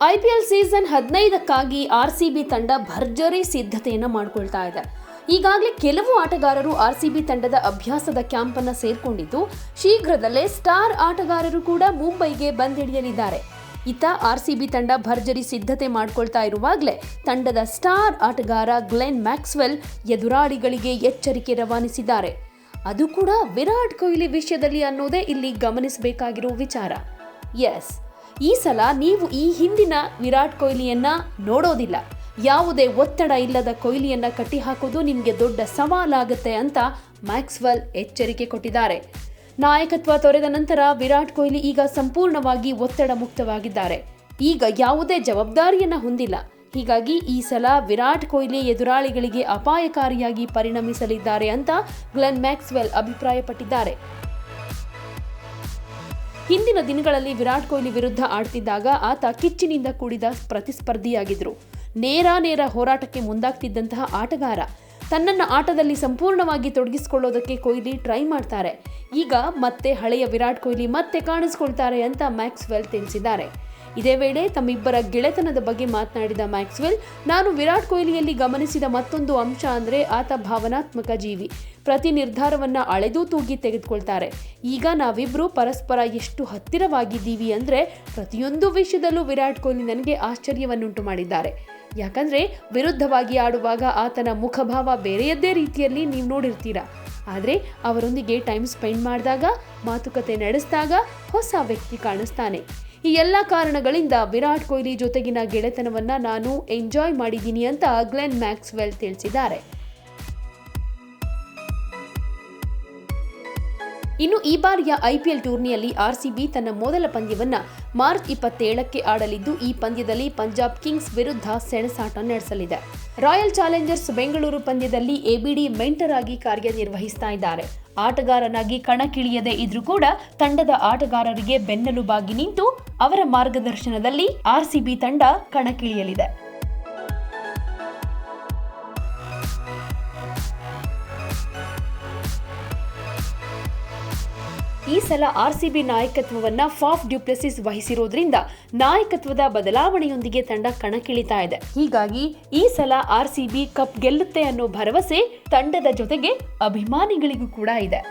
IPL season ಹದಿನೈದಕ್ಕಾಗಿ R C B ತಂಡ ಭರ್ಜರಿ ಸಿದ್ಧತೆಯನ್ನು ಮಾಡಿಕೊಳ್ತಾ ಇದೆ. ಈಗಾಗಲೇ ಕೆಲವು ಆಟಗಾರರು ಆರ್ ಸಿ ಬಿ ತಂಡದ ಅಭ್ಯಾಸದ ಕ್ಯಾಂಪನ್ನು ಸೇರಿಕೊಂಡಿದ್ದು, ಶೀಘ್ರದಲ್ಲೇ ಸ್ಟಾರ್ ಆಟಗಾರರು ಕೂಡ ಮುಂಬೈಗೆ ಬಂದಿಳಿಯಲಿದ್ದಾರೆ. ಇತ್ತ ಆರ್ ತಂಡ ಭರ್ಜರಿ ಸಿದ್ಧತೆ ಮಾಡಿಕೊಳ್ತಾ ಇರುವಾಗಲೇ ತಂಡದ ಸ್ಟಾರ್ ಆಟಗಾರ ಗ್ಲೆನ್ ಮ್ಯಾಕ್ಸ್ವೆಲ್ ಎದುರಾಳಿಗಳಿಗೆ ಎಚ್ಚರಿಕೆ ರವಾನಿಸಿದ್ದಾರೆ. ಅದು ಕೂಡ ವಿರಾಟ್ ಕೊಹ್ಲಿ ವಿಷಯದಲ್ಲಿ ಅನ್ನೋದೇ ಇಲ್ಲಿ ಗಮನಿಸಬೇಕಾಗಿರೋ ವಿಚಾರ. ಎಸ್, ಈ ಸಲ ನೀವು ಈ ಹಿಂದಿನ ವಿರಾಟ್ ಕೊಹ್ಲಿಯನ್ನ ನೋಡೋದಿಲ್ಲ. ಯಾವುದೇ ಒತ್ತಡ ಇಲ್ಲದ ಕೊಹ್ಲಿಯನ್ನ ಕಟ್ಟಿಹಾಕೋದು ನಿಮಗೆ ದೊಡ್ಡ ಸವಾಲಾಗುತ್ತೆ ಅಂತ ಮ್ಯಾಕ್ಸ್ವೆಲ್ ಎಚ್ಚರಿಕೆ ಕೊಟ್ಟಿದ್ದಾರೆ. ನಾಯಕತ್ವ ತೊರೆದ ನಂತರ ವಿರಾಟ್ ಕೊಹ್ಲಿ ಈಗ ಸಂಪೂರ್ಣವಾಗಿ ಒತ್ತಡ ಮುಕ್ತವಾಗಿದ್ದಾರೆ. ಈಗ ಯಾವುದೇ ಜವಾಬ್ದಾರಿಯನ್ನ ಹೊಂದಿಲ್ಲ. ಹೀಗಾಗಿ ಈ ಸಲ ವಿರಾಟ್ ಕೊಹ್ಲಿ ಎದುರಾಳಿಗಳಿಗೆ ಅಪಾಯಕಾರಿಯಾಗಿ ಪರಿಣಮಿಸಲಿದ್ದಾರೆ ಅಂತ ಗ್ಲೆನ್ ಮ್ಯಾಕ್ಸ್ವೆಲ್ ಅಭಿಪ್ರಾಯಪಟ್ಟಿದ್ದಾರೆ. ಹಿಂದಿನ ದಿನಗಳಲ್ಲಿ ವಿರಾಟ್ ಕೊಹ್ಲಿ ವಿರುದ್ಧ ಆಡ್ತಿದ್ದಾಗ ಆತ ಕಿಚ್ಚಿನಿಂದ ಕೂಡಿದ ಪ್ರತಿಸ್ಪರ್ಧಿಯಾಗಿದ್ರು. ನೇರ ನೇರ ಹೋರಾಟಕ್ಕೆ ಮುಂದಾಗ್ತಿದ್ದಂತಹ ಆಟಗಾರ ತನ್ನನ್ನ ಆಟದಲ್ಲಿ ಸಂಪೂರ್ಣವಾಗಿ ತೊಡಗಿಸಿಕೊಳ್ಳೋದಕ್ಕೆ ಕೊಹ್ಲಿ ಟ್ರೈ ಮಾಡ್ತಾರೆ. ಈಗ ಮತ್ತೆ ಹಳೆಯ ವಿರಾಟ್ ಕೊಹ್ಲಿ ಮತ್ತೆ ಕಾಣಿಸ್ಕೊಳ್ತಾರೆ ಅಂತ ಮ್ಯಾಕ್ಸ್ವೆಲ್ ತಿಳಿಸಿದ್ದಾರೆ. ಇದೇ ವೇಳೆ ತಮ್ಮಿಬ್ಬರ ಗೆಳೆತನದ ಬಗ್ಗೆ ಮಾತನಾಡಿದ ಮ್ಯಾಕ್ಸ್ವೆಲ್, ನಾನು ವಿರಾಟ್ ಕೊಹ್ಲಿಯಲ್ಲಿ ಗಮನಿಸಿದ ಮತ್ತೊಂದು ಅಂಶ ಅಂದರೆ ಆತ ಭಾವನಾತ್ಮಕ ಜೀವಿ. ಪ್ರತಿ ನಿರ್ಧಾರವನ್ನು ಅಳೆದು ತೂಗಿ ತೆಗೆದುಕೊಳ್ತಾರೆ. ಈಗ ನಾವಿಬ್ಬರು ಪರಸ್ಪರ ಎಷ್ಟು ಹತ್ತಿರವಾಗಿದ್ದೀವಿ ಅಂದರೆ ಪ್ರತಿಯೊಂದು ವಿಷಯದಲ್ಲೂ ವಿರಾಟ್ ಕೊಹ್ಲಿ ನನಗೆ ಆಶ್ಚರ್ಯವನ್ನುಂಟು ಮಾಡಿದ್ದಾರೆ. ಯಾಕಂದರೆ ವಿರುದ್ಧವಾಗಿ ಆಡುವಾಗ ಆತನ ಮುಖಭಾವ ಬೇರೆಯದ್ದೇ ರೀತಿಯಲ್ಲಿ ನೀವು ನೋಡಿರ್ತೀರಾ. ಆದರೆ ಅವರೊಂದಿಗೆ ಟೈಮ್ ಸ್ಪೆಂಡ್ ಮಾಡಿದಾಗ, ಮಾತುಕತೆ ನಡೆಸಿದಾಗ ಹೊಸ ವ್ಯಕ್ತಿ ಕಾಣಿಸ್ತಾನೆ. ಈ ಎಲ್ಲ ಕಾರಣಗಳಿಂದ ವಿರಾಟ್ ಕೊಹ್ಲಿ ಜೊತೆಗಿನ ಗೆಳೆತನವನ್ನು ನಾನು ಎಂಜಾಯ್ ಮಾಡಿದ್ದೀನಿ ಅಂತ ಗ್ಲೆನ್ ಮ್ಯಾಕ್ಸ್ವೆಲ್ ತಿಳಿಸಿದ್ದಾರೆ. ಇನ್ನು ಈ ಬಾರಿಯ ಐಪಿಎಲ್ ಟೂರ್ನಿಯಲ್ಲಿ ಆರ್ಸಿಬಿ ತನ್ನ ಮೊದಲ ಪಂದ್ಯವನ್ನ ಮಾರ್ಚ್ ಇಪ್ಪತ್ತೇಳಕ್ಕೆ ಆಡಲಿದ್ದು, ಈ ಪಂದ್ಯದಲ್ಲಿ ಪಂಜಾಬ್ ಕಿಂಗ್ಸ್ ವಿರುದ್ಧ ಸೆಣಸಾಟ ನಡೆಸಲಿದೆ. ರಾಯಲ್ ಚಾಲೆಂಜರ್ಸ್ ಬೆಂಗಳೂರು ಪಂದ್ಯದಲ್ಲಿ ಎಬಿಡಿ ಮೆಂಟರ್ ಆಗಿ ಕಾರ್ಯನಿರ್ವಹಿಸ್ತಾ ಇದ್ದಾರೆ. ಆಟಗಾರನಾಗಿ ಕಣಕ್ಕಿಳಿಯದೆ ಇದ್ರೂ ಕೂಡ ತಂಡದ ಆಟಗಾರರಿಗೆ ಬೆನ್ನೆಲುಬಾಗಿ ನಿಂತು ಅವರ ಮಾರ್ಗದರ್ಶನದಲ್ಲಿ ಆರ್ಸಿಬಿ ತಂಡ ಕಣಕ್ಕಿಳಿಯಲಿದೆ. ಈ ಸಲ ಆರ್ಸಿಬಿ ನಾಯಕತ್ವವನ್ನ ಫಾಫ್ ಡ್ಯೂಪ್ಲೆಸಿಸ್ ವಹಿಸಿರೋದ್ರಿಂದ ನಾಯಕತ್ವದ ಬದಲಾವಣೆಯೊಂದಿಗೆ ತಂಡ ಕಣಕ್ಕಿಳಿತಾ ಇದೆ. ಹೀಗಾಗಿ ಈ ಸಲ ಆರ್ಸಿಬಿ ಕಪ್ ಗೆಲ್ಲುತ್ತೆ ಅನ್ನೋ ಭರವಸೆ ತಂಡದ ಜೊತೆಗೆ ಅಭಿಮಾನಿಗಳಿಗೂ ಕೂಡ ಇದೆ.